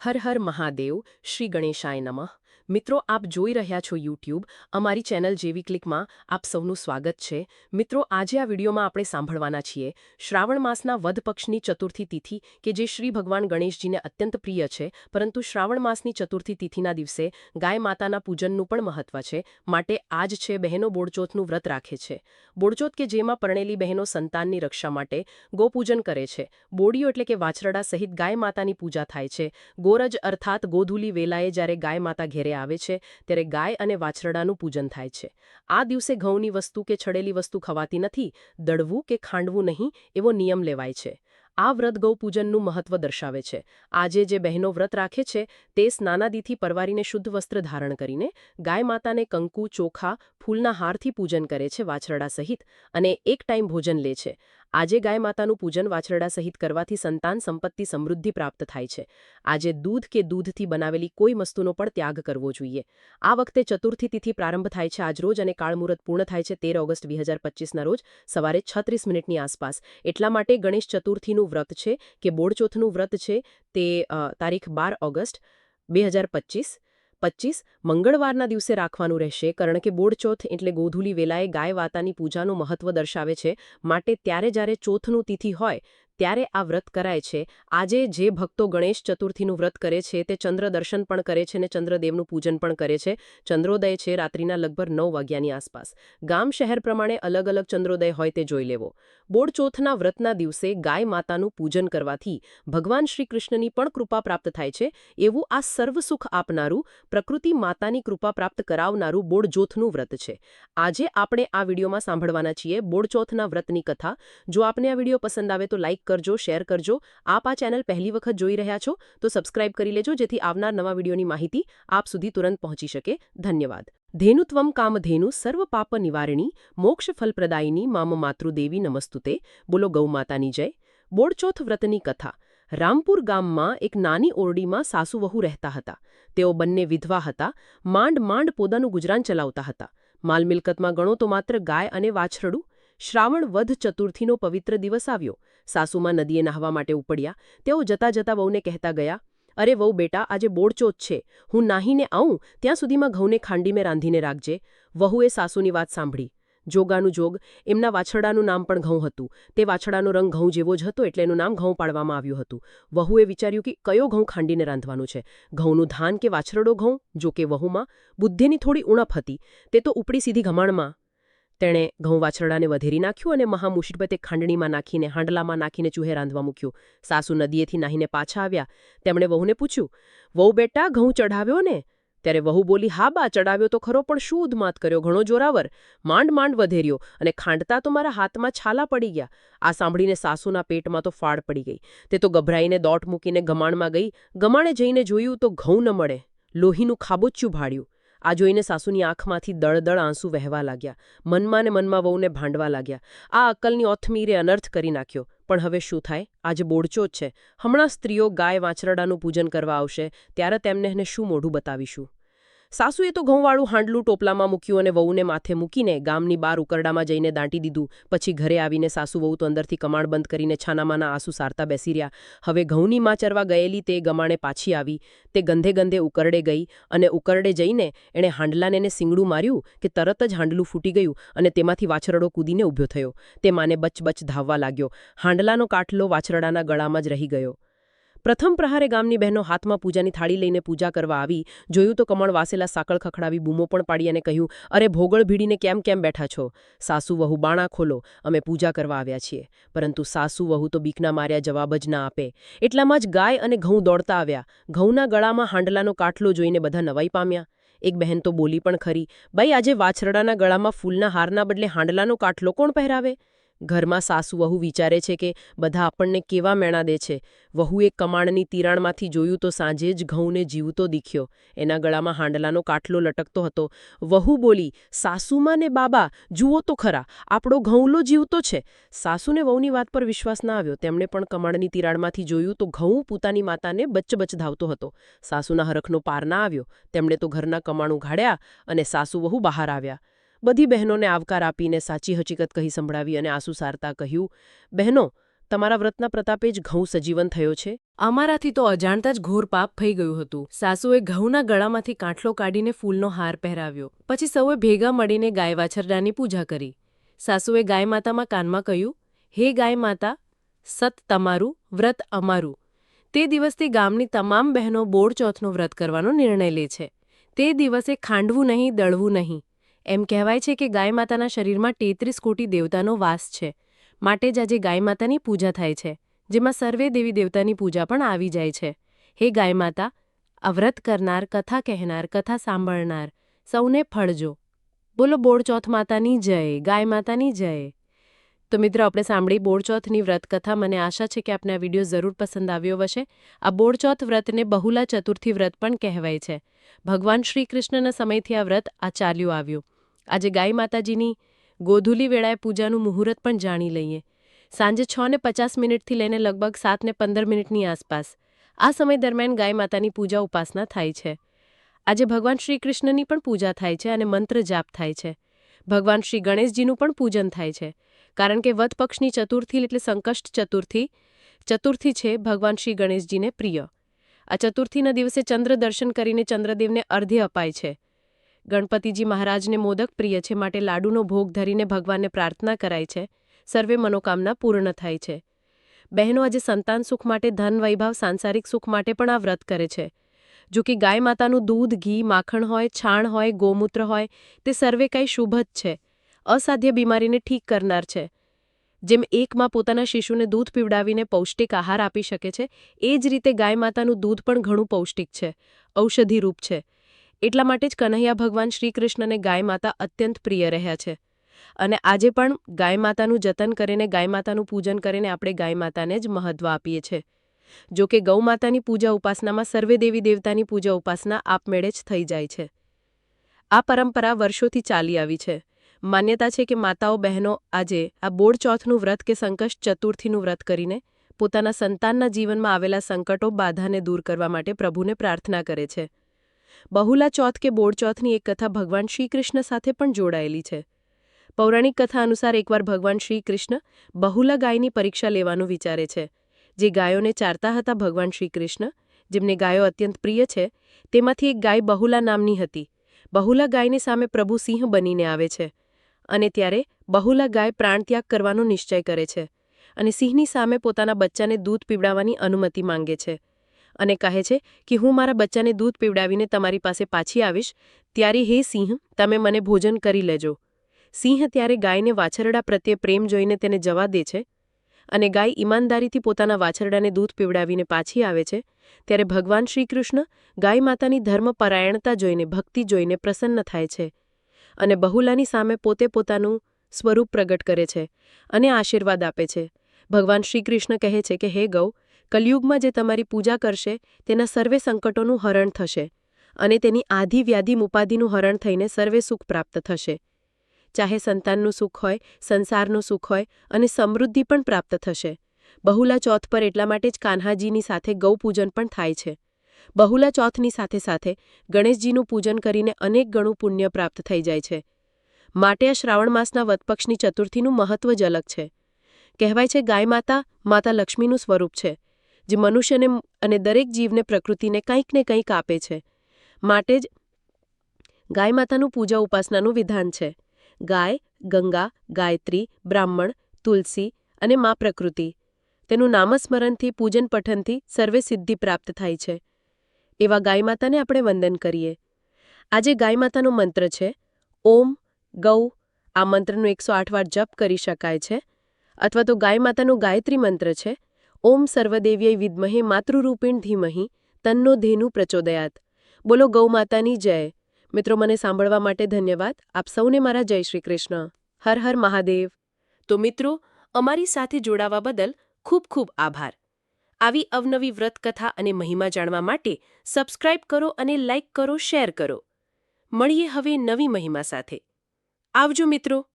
હર હર મહાદેવ શ્રી ગણેશાય નમઃ. મિત્રો, આપ જોઈ રહ્યા છો યુટ્યુબ અમારી ચેનલ જેવી ક્લિકમાં આપ સૌનું સ્વાગત છે. મિત્રો, આજે આ વિડીયોમાં આપણે સાંભળવાના છીએ શ્રાવણ માસના વધ પક્ષની ચતુર્થી તિથિ, કે જે શ્રી ભગવાન ગણેશજીને અત્યંત પ્રિય છે, પરંતુ શ્રાવણ માસની ચતુર્થી તિથિના દિવસે ગાય માતાના પૂજનનું પણ મહત્વ છે, માટે આજ છે બહેનો બોડચોથનું વ્રત રાખે છે. બોડચોથ કે જેમાં પરણેલી બહેનો સંતાનની રક્ષા માટે ગોપૂજન કરે છે. બોડીઓ એટલે કે વાછરડા સહિત ગાય માતાની પૂજા થાય છે. ગોરજ અર્થાત ગોધુલી વેલાએ જ્યારે ગાય માતા ઘેરે આવે છે, ત્યારે ગાય અને વાછરડાનું પૂજન થાય છે. આ દિવસે ઘઉંની વસ્તુ કે છડેલી વસ્તુ ખવાતી નથી, દળવું કે ખાંડવું નહીં, એવો નિયમ લેવાય છે. આ વ્રત ગૌપૂજનનું મહત્વ દર્શાવે છે. આજે જે બહેનો વ્રત રાખે છે, તે સ્નાનાદિથી પરવારીને શુદ્ધ વસ્ત્ર ધારણ કરીને ગાય માતાને કંકુ, ચોખા, ફૂલના હારથી પૂજન કરે છે વાછરડા સહિત અને એક ટાઈમ ભોજન લે છે. આજે ગાય માતાનું પૂજન વાછરડા સહિત કરવાથી સંતાન સંપત્તિ સમૃદ્ધિ પ્રાપ્ત થાય છે. આજે દૂધ કે દૂધથી બનાવેલી કોઈ વસ્તુનો પણ ત્યાગ કરવો જોઈએ. આ વખતે ચતુર્થી તિથિ પ્રારંભ થાય છે આજરોજ અને કાળમુહૂર્ત પૂર્ણ થાય છે તેર ઓગસ્ટ બે હજાર રોજ સવારે છત્રીસ મિનિટની આસપાસ. એટલા માટે ગણેશ ચતુર્થીનું વ્રત છે કે બોડચોથનું વ્રત છે તે તારીખ બાર ઓગસ્ટ બે હજાર પચીસ. પચીસ મંગળવારના દિવસે રાખવાનું રહેશે, કારણ કે બોડચોથ એટલે ગોધુલી વેલાએ ગાય વાતાની પૂજાનું મહત્વ દર્શાવે છે. માટે ત્યારે જ્યારે ચોથનું તિથિ હોય ત્યારે આ વ્રત કરાય છે. આજે જે ભક્તો ગણેશ ચતુર્થીનું વ્રત કરે છે તે ચંદ્ર દર્શન પણ કરે છે અને ચંદ્રદેવનું પૂજન પણ કરે છે. ચંદ્રોદય છે રાત્રિના લગભગ નવ વાગ્યાની આસપાસ. ગામ શહેર પ્રમાણે અલગ અલગ ચંદ્રોદય હોય તે જોઈ લેવો. બોડચોથના વ્રતના દિવસે ગાય માતાનું પૂજન કરવાથી ભગવાન શ્રી કૃષ્ણની પણ કૃપા પ્રાપ્ત થાય છે. એવું આ સર્વસુખ આપનારું, પ્રકૃતિ માતાની કૃપા પ્રાપ્ત કરાવનારું બોડજોથનું વ્રત છે. આજે આપણે આ વિડીયોમાં સાંભળવાના છીએ બોડચોથના વ્રતની કથા. જો આપને આ વીડિયો પસંદ આવે તો લાઇક કરજો, શેર કરજો. આપ આ ચેનલ પહેલી વખત જોઈ રહ્યા છો, તો સબસ્ક્રાઇબ કરી લેજો, જેથી આવનાર નવા વિડીયોની માહિતી આપ સુધી તુરંત પહોંચી શકે. ધન્યવાદ. ધેનુત્વમ કામધેનુ સર્વ પાપ નિવારણી, મોક્ષ ફલપ્રદાયિની મામ માતૃદેવી નમસ્તુતે. બોલો ગૌમાતાની જય. બોડચોથ વ્રતની કથા. રામપુર ગામમાં એક નાની ઓરડીમાં સાસુ વહુ રહેતા હતા. તેઓ બંને વિધવા હતા, માંડ માંડ પોતાનું ગુજરાન ચલાવતા હતા. માલ મિલકતમાં ગણો તો માત્ર ગાય અને વાછરડું શ્રાવણ વધ ચતુર્થીનો પવિત્ર દિવસ આવ્યો. સાસુમાં નદીએ નહાવા માટે ઉપડ્યા. તેઓ જતા જતા વહુને કહેતા ગયા, અરે વહુ બેટા, આજે બોડચોથ છે. હું નાહીને આવું, ત્યાં સુધીમાં ઘઉંને ખાંડીમે રાંધીને રાખજે. વહુએ સાસુની વાત સાંભળી. જોગાનું જોગ એમના વાછરડાનું નામ પણ ઘઉં હતું. તે વાછરડાનો રંગ ઘઉં જેવો જ હતો એટલે એનું નામ ઘઉં પાડવામાં આવ્યું હતું. વહુએ વિચાર્યું કે કયો ઘઉં ખાંડીને રાંધવાનું છે. ઘઉંનું ધાન કે વાછરડો ઘઉં? જો કે વહુમાં બુદ્ધિની થોડી ઉણપ હતી. તે તો ઉપડી સીધી ઘમાણમાં તેણે ઘઉં વાછરડાને વધેરી નાખ્યું અને મહામુશીરબતે ખાંડણીમાં નાખીને, હાંડલામાં નાખીને ચૂહે રાંધવા મૂક્યું. સાસુ નદીએથી નાહીને પાછા આવ્યા. તેમણે વહુને પૂછ્યું, વહુ બેટા, ઘઉં ચઢાવ્યો ને? ત્યારે વહુ બોલી, હા બા ચડાવ્યો તો ખરો, પણ શું ઉદમાત કર્યો? ઘણો જોરાવર. માંડ માંડ વધેર્યો અને ખાંડતા તો મારા હાથમાં છાલા પડી ગયા. આ સાંભળીને સાસુના પેટમાં તો ફાળ પડી ગઈ. તે તો ગભરાઈને દોટ મૂકીને ગમાણમાં ગઈ. ગમાણે જઈને જોયું તો ઘઉં ન મળે. લોહીનું ખાબોચ્યું ભાડ્યું આ જોઈને સાસુની આંખમાંથી દળદળ આંસુ વહેવા લાગ્યા. મનમાં મનમાં વહુને ભાંડવા લાગ્યા. આ અક્કલની ઓથમીરે અનર્થ કરી નાખ્યો. પણ હવે શું થાય? આજે બોડચો જ છે. હમણાં સ્ત્રીઓ ગાય વાંચરડાનું પૂજન કરવા આવશે. ત્યારે તેમને શું મોઢું બતાવીશું? સાસુએ તો ઘઉંવાળું હાંડલું ટોપલામાં મૂક્યું અને વહુને માથે મૂકીને ગામની બાર ઉકરડામાં જઈને દાંટી દીધું. પછી ઘરે આવીને સાસુ વહુ તો અંદરથી કમાણ બંધ કરીને છાનામાના આંસુ સારતા બેસી રહ્યા. હવે ઘઉંની માં ચરવા ગયેલી તે ગમાણે પાછી આવી. તે ગંધે ગંધે ઉકરડે ગઈ અને ઉકરડે જઈને એણે હાંડલાને એને સિંગડું માર્યું કે તરત જ હાંડલું ફૂટી ગયું અને તેમાંથી વાછરડો કૂદીને ઊભો થયો. તે માને બચબચ ધાવવા લાગ્યો. હાંડલાનો કાટલો વાછરડાના ગળામાં જ રહી ગયો. પ્રથમ પ્રહારે ગામની બહેનો હાથમાં પૂજાની થાળી લઈને પૂજા કરવા આવી, જોયું તો કમળ વાસેલા સાકળ ખખડાવી બૂમો પણ પાડી અને કહ્યું, અરે ભોગળ ભીડીને કેમ કેમ બેઠા છો? સાસુ વહુ બાણા ખોલો, અમે પૂજા કરવા આવ્યા છીએ. પરંતુ સાસુ વહુ તો બીકના માર્યા જવાબ જ ના આપે. એટલામાં જ ગાય અને ઘઉં દોડતા આવ્યા. ઘઉંના ગળામાં હાંડલાનો કાટલો જોઈને બધા નવાઈ પામ્યા. એક બહેન તો બોલી પણ ખરી, ભાઈ, આજે વાછરડાના ગળામાં ફૂલના હારના બદલે હાંડલાનો કાટલો કોણ પહેરાવે? ઘરમાં સાસુ વહુ વિચારે છે કે બધા આપણને કેવા મેણા દે છે. વહુએ કમાણની તિરાણમાંથી જોયું તો સાંજે જ ઘઉંને જીવતો દીખ્યો. એના ગળામાં હાંડલાનો કાટલો લટકતો હતો. વહુ બોલી, સાસુમાં ને બાબા, જુઓ તો ખરા, આપણો ઘઉંલો જીવતો છે. સાસુને વહુની વાત પર વિશ્વાસ ના આવ્યો. તેમણે પણ કમાણની તિરાણમાંથી જોયું તો ઘઉં પોતાની માતાને બચબચ ધાવતો હતો. સાસુના હરખનો પાર ના આવ્યો. તેમણે તો ઘરના કમાણું ઘાડ્યા અને સાસુ વહુ બહાર આવ્યા. બધી બહેનોને આવકાર આપીને સાચી હકીકત કહી સંભળાવી અને આંસુ સારતા કહ્યું, બહેનો, તમારા વ્રતના પ્રતાપે જ ઘઉં સજીવન થયો છે? અમારાથી તો અજાણતા જ ઘોર પાપ થઈ ગયું હતું. સાસુએ ઘઉંના ગળામાંથી કાંઠલો કાઢીને ફૂલનો હાર પહેરાવ્યો. પછી સૌએ ભેગા મળીને ગાય વાછરડાની પૂજા કરી. સાસુએ ગાય માતામાં કાનમાં કહ્યું, હે ગાય માતા, સત તમારું, વ્રત અમારું. તે દિવસથી ગામની તમામ બહેનો બોર ચોથનો વ્રત કરવાનો નિર્ણય લે છે. તે દિવસે ખાંડવું નહીં, દળવું નહીં. એમ કહેવાય છે કે ગાય માતાના શરીરમાં તેત્રીસ કોટી દેવતાનો વાસ છે. માટે જ આજે ગાય માતાની પૂજા થાય છે, જેમાં સર્વે દેવી દેવતાની પૂજા પણ આવી જાય છે. હે ગાય માતા અવ્રત કરનાર, કથા કહેનાર, કથા સાંભળનાર, સૌને ફળજો બોલો બોળચોથ માતાની જય, ગાય માતાની જય. તો મિત્રો, આપણે સાંભળી બોળચોથની વ્રત કથા. મને આશા છે કે આપને આ વીડિયો જરૂર પસંદ આવ્યો હશે. આ બોળચોથ વ્રતને બહુલા ચતુર્થી વ્રત પણ કહેવાય છે. ભગવાન શ્રી કૃષ્ણના સમયથી આ વ્રત આ ચાલ્યું આવ્યું. આજે ગાય માતાજીની ગોધુલી વેળાએ પૂજાનું મુહૂર્ત પણ જાણી લઈએ. સાંજે છ ને પચાસ મિનિટથી લઈને લગભગ સાત ને પંદર મિનિટની આસપાસ આ સમય દરમિયાન ગાય માતાની પૂજા ઉપાસના થાય છે. આજે ભગવાન શ્રી કૃષ્ણની પણ પૂજા થાય છે અને મંત્ર જાપ થાય છે. ભગવાન શ્રી ગણેશજીનું પણ પૂજન થાય છે. કારણ કે વધ પક્ષની ચતુર્થી એટલે સંકષ્ટ ચતુર્થી. ચતુર્થી છે ભગવાન શ્રી ગણેશજીને પ્રિય. આ ચતુર્થીના દિવસે ચંદ્ર દર્શન કરીને ચંદ્રદેવને અર્ધ્ય અપાય છે. ગણપતિજી મહારાજને મોદક પ્રિય છે માટે લાડુનો ભોગ ધરીને ભગવાનને પ્રાર્થના કરાય છે. સર્વે મનોકામના પૂર્ણ થાય છે. બહેનો આજે સંતાન સુખ માટે ધન, વૈભવ, સાંસારિક સુખ માટે પણ આ વ્રત કરે છે. જો કે ગાય માતાનું દૂધ, ઘી, માખણ હોય, છાણ હોય, ગોમૂત્ર હોય, તે સર્વે કંઈ શુભ જ છે. અસાધ્ય બીમારીને ઠીક કરનાર છે. જેમ એકમાં પોતાના શિશુને દૂધ પીવડાવીને પૌષ્ટિક આહાર આપી શકે છે, એ જ રીતે ગાય માતાનું દૂધ પણ ઘણું પૌષ્ટિક છે. ઔષધિરૂપ છે. એટલા માટે જ કન્હૈયા ભગવાન શ્રીકૃષ્ણને ગાય માતા અત્યંત પ્રિય રહ્યા છે. અને આજે પણ ગાય માતાનું જતન કરીને, ગાય માતાનું પૂજન કરીને આપણે ગાય માતાને જ મહત્વ આપીએ છીએ જો કે ગૌ માતાની પૂજા ઉપાસનામાં સર્વે દેવી દેવતાની પૂજા ઉપાસના આપમેળે જ થઈ જાય છે. આ પરંપરા વર્ષોથી ચાલી આવી છે. માન્યતા છે કે માતાઓ, બહેનો આજે આ બોડચોથનું વ્રત કે સંકષ્ટ ચતુર્થીનું વ્રત કરીને પોતાના સંતાનના જીવનમાં આવેલા સંકટો બાધાને દૂર કરવા માટે પ્રભુને પ્રાર્થના કરે છે. બહુલા ચોથ કે બોડ ચોથની એક કથા ભગવાન શ્રીકૃષ્ણ સાથે પણ જોડાયેલી છે. પૌરાણિક કથા અનુસાર એકવાર ભગવાન શ્રી કૃષ્ણ બહુલા ગાયની પરીક્ષા લેવાનું વિચારે છે. જે ગાયોને ચારતા હતા ભગવાન શ્રી કૃષ્ણ જેમને ગાયો અત્યંત પ્રિય છે, તેમાંથી એક ગાય બહુલા નામની હતી. બહુલા ગાયની સામે પ્રભુ સિંહ બનીને આવે છે અને ત્યારે બહુલા ગાય પ્રાણત્યાગ કરવાનો નિશ્ચય કરે છે અને સિંહની સામે પોતાના બચ્ચાને દૂધ પીવડાવવાની અનુમતિ માંગે છે. અને કહે છે કે હું મારા બચ્ચાને દૂધ પીવડાવીને તમારી પાસે પાછી આવીશ, ત્યારે હે સિંહ, તમે મને ભોજન કરી લેજો. સિંહ ત્યારે ગાયને વાછરડા પ્રત્યે પ્રેમ જોઈને તેને જવા દે છે અને ગાય ઈમાનદારીથી પોતાના વાછરડાને દૂધ પીવડાવીને પાછી આવે છે, ત્યારે ભગવાન શ્રીકૃષ્ણ ગાય માતાની ધર્મપરાયણતા જોઈને, ભક્તિ જોઈને પ્રસન્ન થાય છે અને બહુલાની સામે પોતે પોતાનું સ્વરૂપ પ્રગટ કરે છે અને આશીર્વાદ આપે છે. ભગવાન શ્રીકૃષ્ણ કહે છે કે, હે ગૌ કલયુગમાં જે તમારી પૂજા કરશે, તેના સર્વે સંકટોનું હરણ થશે અને તેની આધી વ્યાધિ ઉપાધિનું હરણ થઈને સર્વે સુખ પ્રાપ્ત થશે. ચાહે સંતાનનું સુખ હોય, સંસારનું સુખ હોય અને સમૃદ્ધિ પણ પ્રાપ્ત થશે. બહુલા ચોથ પર એટલા માટે જ કાન્હાજીની સાથે ગૌપૂજન પણ થાય છે. બહુલા ચોથની સાથે સાથે ગણેશજીનું પૂજન કરીને અનેક ગણું પુણ્ય પ્રાપ્ત થઈ જાય છે. માટે આ શ્રાવણ માસના વતપક્ષની ચતુર્થીનું મહત્વ જ અલગ છે. કહેવાય છે ગાય માતા માતા લક્ષ્મીનું સ્વરૂપ છે. જે મનુષ્યને અને દરેક જીવને પ્રકૃતિને કંઈક ને કંઈક આપે છે. માટે જ ગાય માતાનું પૂજા ઉપાસનાનું વિધાન છે. ગાય, ગંગા, ગાયત્રી, બ્રાહ્મણ, તુલસી અને મા પ્રકૃતિ. તેનું નામસ્મરણથી, પૂજન પઠનથી સર્વે સિદ્ધિ પ્રાપ્ત થાય છે. એવા ગાય માતાને આપણે વંદન કરીએ. આજે ગાય માતાનો મંત્ર છે, ઓમ, ગૌ. આ મંત્રનું એકસો વાર જપ કરી શકાય છે. અથવા તો ગાય માતાનું ગાયત્રી મંત્ર છે ઓમ સર્વદેવ્ય વિદ્મહે માતૃરૂપિણ ધીમહી, તન્નો ધેનુ પ્રચોદયાત. બોલો ગૌ માતાની જય. મિત્રો, મને સાંભળવા માટે ધન્યવાદ. આપ સૌને મારા જય શ્રી કૃષ્ણ. હર હર મહાદેવ. તો મિત્રો, અમારી સાથે જોડાવા બદલ ખૂબ ખૂબ આભાર. આવી અવનવી વ્રતકથા અને મહિમા જાણવા માટે સબસ્ક્રાઇબ કરો અને લાઇક કરો, શેર કરો. મળીએ હવે નવી મહિમા સાથે. આવજો મિત્રો.